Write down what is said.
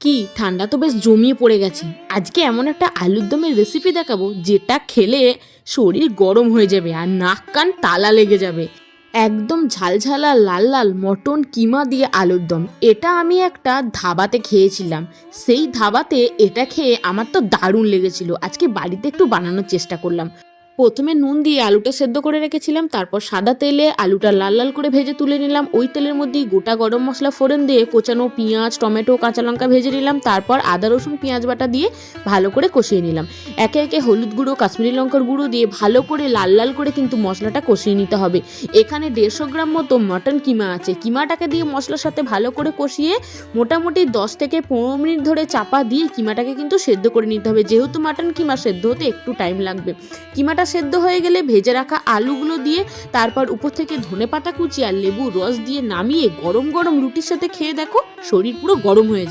কি? ঠান্ডা তো বেশ জমিয়ে পড়ে গেছে। আজকে এমন একটা আলুর দমের রেসিপি দেখাবো, যেটা খেলে শরীর গরম হয়ে যাবে আর নাক কান তালা লেগে যাবে। একদম ঝালঝালা লাল লাল মটন কিমা দিয়ে আলুর দম। এটা আমি একটা ধাবাতে খেয়েছিলাম। সেই ধাবাতে এটা খেয়ে আমার তো দারুণ লেগেছিল। আজকে বাড়িতে একটু বানানোর চেষ্টা করলাম। প্রথমে নুন দিয়ে আলুটা সেদ্ধ করে রেখেছিলাম, তারপর সাদা তেলে আলুটা লাল লাল করে ভেজে তুলে নিলাম। ওই তেলের মধ্যেই গোটা গরম মশলা ফোড়ন দিয়ে কোচানো পেঁয়াজ, টমেটো, কাঁচা লঙ্কা ভেজে নিলাম, তারপর আদা, রসুন, পেঁয়াজ বাটা দিয়ে ভালো করে কষিয়ে নিলাম। একে একে হলুদ গুঁড়ো, কাশ্মীরি লঙ্কার গুঁড়ো দিয়ে ভালো করে লাল লাল করে কিন্তু মশলাটা কষিয়ে নিতে হবে। এখানে দেড়শো গ্রাম মতো মটন কিমা আছে। কিমাটাকে দিয়ে মশলার সাথে ভালো করে কষিয়ে মোটামুটি দশ থেকে পনেরো মিনিট ধরে চাপা দিয়ে কিমাটাকে কিন্তু সেদ্ধ করে নিতে হবে। যেহেতু মাটন কিমা সেদ্ধ হতে একটু টাইম লাগবে। কিমাটা সেদ্ধ হয়ে গেলে ভেজে রাখা আলুগুলো দিয়ে তারপর উপর থেকে ধনে পাতা কুচি আর লেবু রস দিয়ে নামিয়ে গরম গরম রুটির সাথে খেয়ে দেখো শরীর পুরো গরম হয়ে যায়